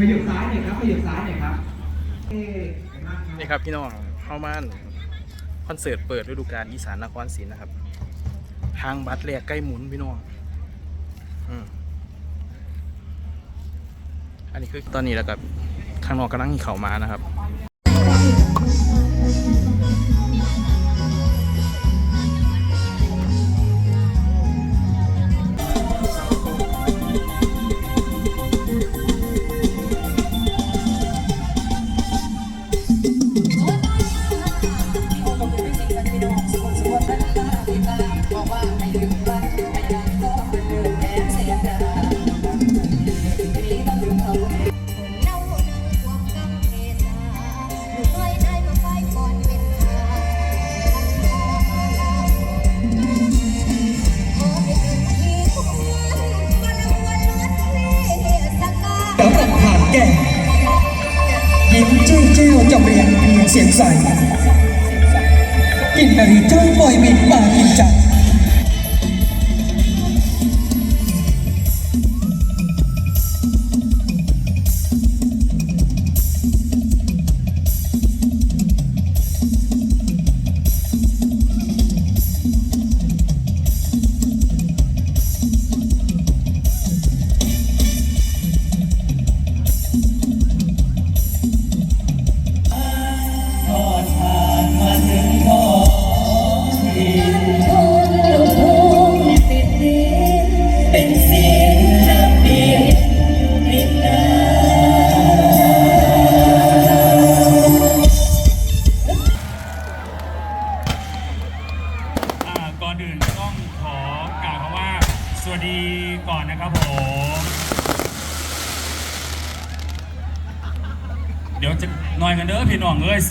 ขยับซ้ายหน่อยครับขยับซ้ายหน่อยครับเอ๊ะนี่ครับพี่น้องเข้ามาคอนเสิร์ตเปิดฤดูกาลอีสานนครศรีนะครับ ทางบัตรแรกใกล้หมุนพี่น้องอืมอันนี้คือตอนนี้แล้วกับข้างนอกกำลังเข้ามานะครับ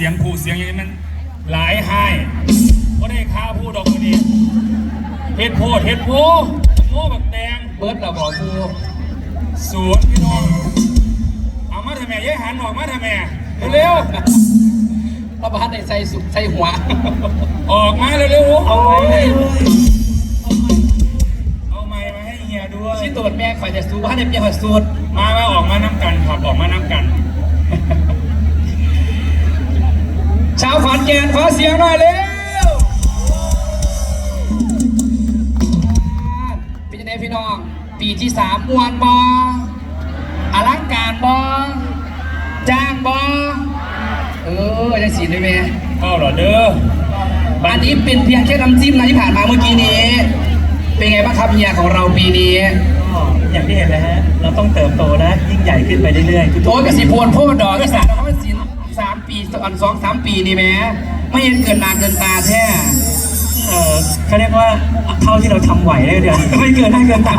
สียงผูเสียงอย่างนี้มันหลายไห้ก็ได้ข้าพูดดอกคนนี้เฮ็ดโพดเฮ็ดโพโม่แบบแดงเบิร์ดเราบอกกูสวนพี่น้องเอามาทำไมยายหันออกมาทำไมเร็วพระบาทในใส่สุดใส่หัวๆออกมาเร็วๆเอาไม้เอาไม้มาให้เฮียด้วยที่ตัวแม่คอยจะสู้บ้านในเปียคอยสูดมาว่าออกมาน้ำกันครับออกมาน้ำกัน ชาวขอนแก่นขอเสียงหน่อยเร็วเป็นยังไงพี่น้อง ปีที่สามมวนบออลังการบอจ้างบอเออจะสีด้ไหมก็เหรอเด้ออันนี้เป็นเพียงแค่น้ำจิ้มนะที่ผ่านมาเมื่อกี้นี้ เป็นไงบ้างครับเฮียของเราปีนี้อย่างที่เห็นนะฮะ เราต้องเติบโตและยิ่งใหญ่ขึ้นไปเรื่อยๆทุกโอ้ยกสิโพนโพดดอกอีสานเขาสิน องสองสามปีนี่แหม่ไม่เห็นเกินหนาเกินตาแท้ๆเอ่อเขาเรียกว่าเท่าที่เราทำไหวได้เดี๋ยวไม่เกินหน้าเกินตา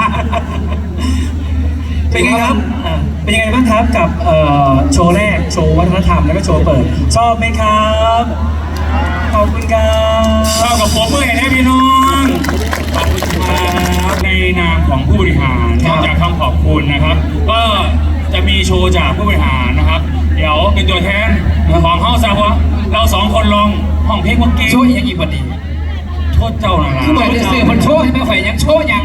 เป็นไงครับอ่าเป็นยังไงบ้างครับกับเอ่อโชว์แรกโชว์วัฒนธรรมแล้วก็โชว์เปิด ชอบไหมครับ ขอบคุณครับเข้ากับผมเมื่อไหร่นะพี่น้องขอบคุณครับในนามของผู้บริหารนอกจากคำขอบคุณนะครับ ก็จะมีโชว์จากผู้บริหารนะครับ เดี๋ยวเป็นตัวแทนของเฮาซะวะเราสองคนลองห้องเพลงเมื่อกี้โชว์อย่างอีกบัดนี้โทษเจ้าหน่อยละคือบอกจะสื่อมันโชว์ให้แม่ข่อยยังโชว์หยัง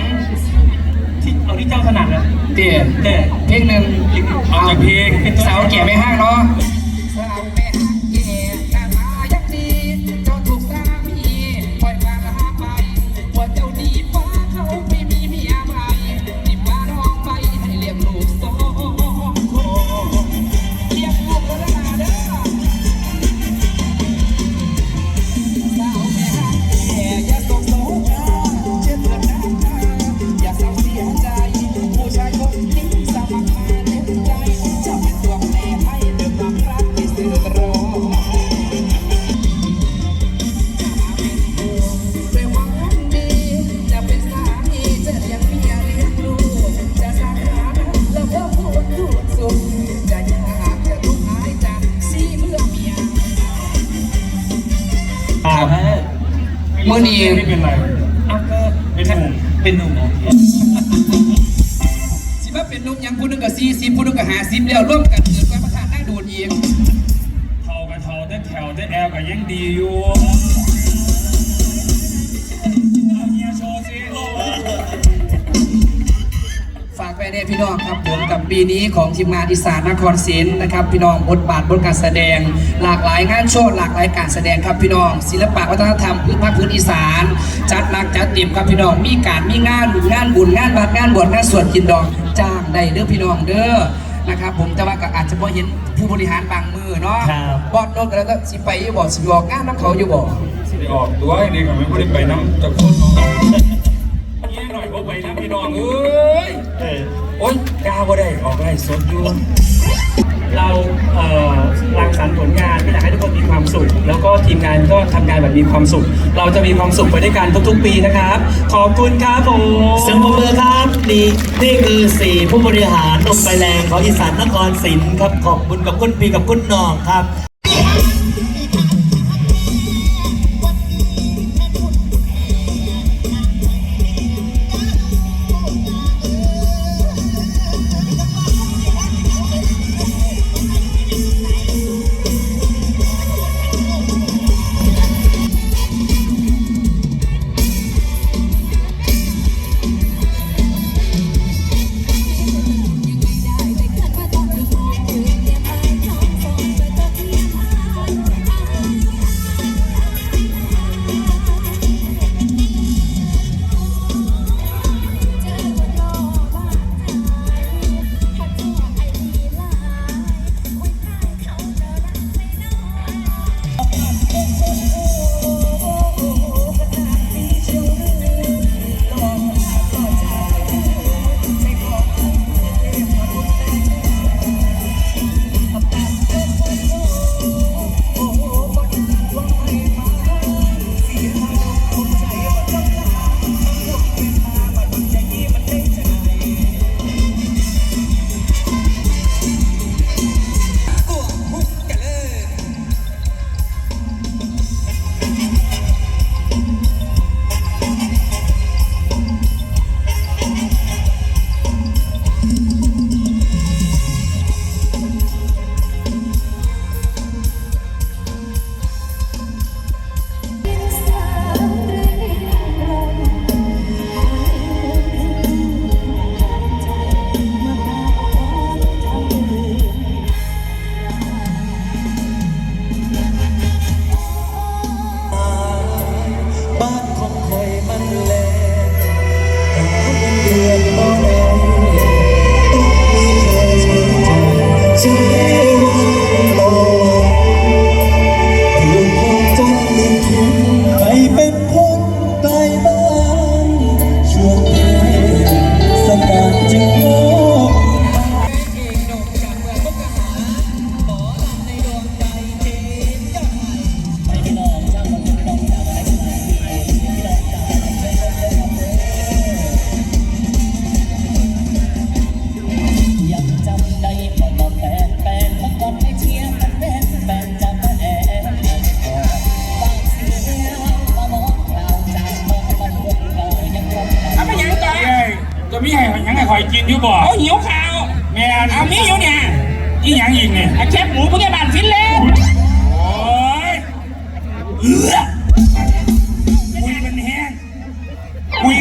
ที่เอาที่เจ้าถนัดนะเตี๋ยแต่เพลงหนึ่งเอาจากเพลงสาวแก่ไม่ห้างเนาะ นุ่มสิว่าเป็นนุ่มยังพูดนึงกับซีซีพูดนึงกับหาซิมแล้วร่วมกันเกิดความประทานได้โดนเองเท่ากับเท่าแต่แถวแต่แอลกับยังดีอยู่ ไปในพี่น้องครับผมกับปีนี้ของทีมงานอีสานนครศรีนะครับ พี่น้องบทบาทบทการแสดง หลากหลายงานโชว์หลากหลายการแสดงครับพี่น้อง ศิลปะวัฒนธรรมพื้นภาคพื้นอีสาน จัดหนักจัดเต็มครับพี่น้องมีการมีงานงานบุญงานวัดงานบวชงานสวดกินดองจ้างได้เด้อพี่น้องเด้อนะครับผมแต่ว่าก็อาจจะพอเห็นผู้บริหารบางมือเนาะครับ บอดโน้นก็แล้วก็สิไปอยู่บ่สิบอกงานน้ำเขาอยู่บ่สิได้ออกตัวให้ดีกับไม่ได้ไปน้ำจากคนน้องนี่หน่อยพวกไปนะพี่น้องเอ้ย เออโอ๊ยกล้าบ่ได้ออกไล่สดอยู่เราเอ่อรังสรรค์ผลงานก็อยากให้ทุกคนมีความสุข แล้วก็ทีมงานก็ทำงานแบบมีความสุข เราจะมีความสุขไปด้วยกันทุกๆ ปีนะครับ ขอบคุณครับผม เสียงปรบมือครับนี่นี่คือสี่ผู้บริหารนมไปแรงของอีสานนครศรีครับขอบคุณกับคุณปีกับคุณน้องครับ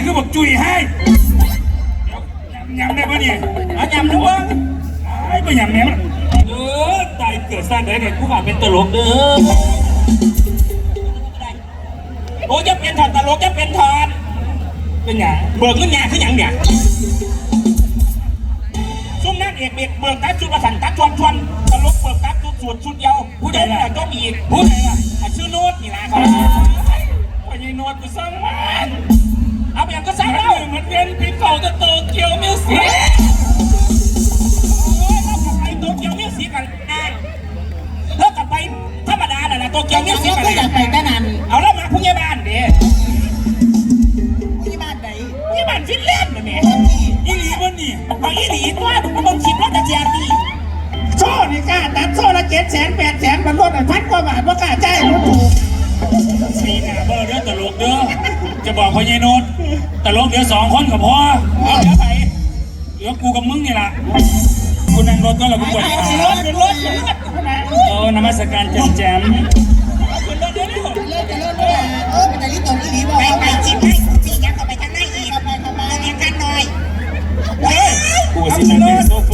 คุยคือบอกจุยให้เดี๋ยวยำยำได้ปะเนี่ยเอายำทั้งวันไอ้ก็ยำแม่มันเออตายเกิดสร้างได้เนี่ยกูว่าเป็นตลกเด้อโอ้ยจะเป็นถอดตลกจะเป็นถอดเป็นหยังเบิกเงินยาคือหยังเนี่ยซุ่มนั่นเอกเบกเบิกตัดชุดประสันตัดชวนชวนตลกเบิกตัดชุดสวดชุดเดียวผู้ใดล่ะต้องอีผู้ใดล่ะอะชื่อโน้ตนี่ล่ะครับว่ายังโน้ตกูสร้างมัน เอาไปยังก็สร้างแล้วเหมือนเงินปีเก่าจะโตเกียวมิวสิกโอ้ยเรากลับไปโตเกียวมิวสิกกันอะเรากลับไปธรรมดาน่ะนะโตเกียวมิวสิกกันก็อยากไปแต่นั้นเอาแล้วมาผู้ใหญ่บ้านเด้ที่บ้านไหนผู้ใหญ่บ้านฟินแลนด์น่ะแหม่อีหลีบ่นี่เอาอีหลีตัวมึงคิดว่าจะเจียตีโซ่นี่กล้าตัดโซ่ละเจ็ดแสนแปดแสนมันลดอะพันกว่าบาทว่ากล้าจ่ายมันถูก ปีหน้าเบอร์เด้อตลกเด้อจะบอกพ่อใหญ่โนดตลกเดี๋ยวสองคนกับพ่อเอาเหลือไปเหลือกูกับมึงนี่ล่ะกูนั่งรถก็แล้วกูปวดขารถรถรถเออนมัสการแจมแจมไปไปจิบให้จียักเข้าไปทางในอีกเข้าไปไปเรียนกันหน่อยเฮ้ยกูสินั่งเป็นโซเฟ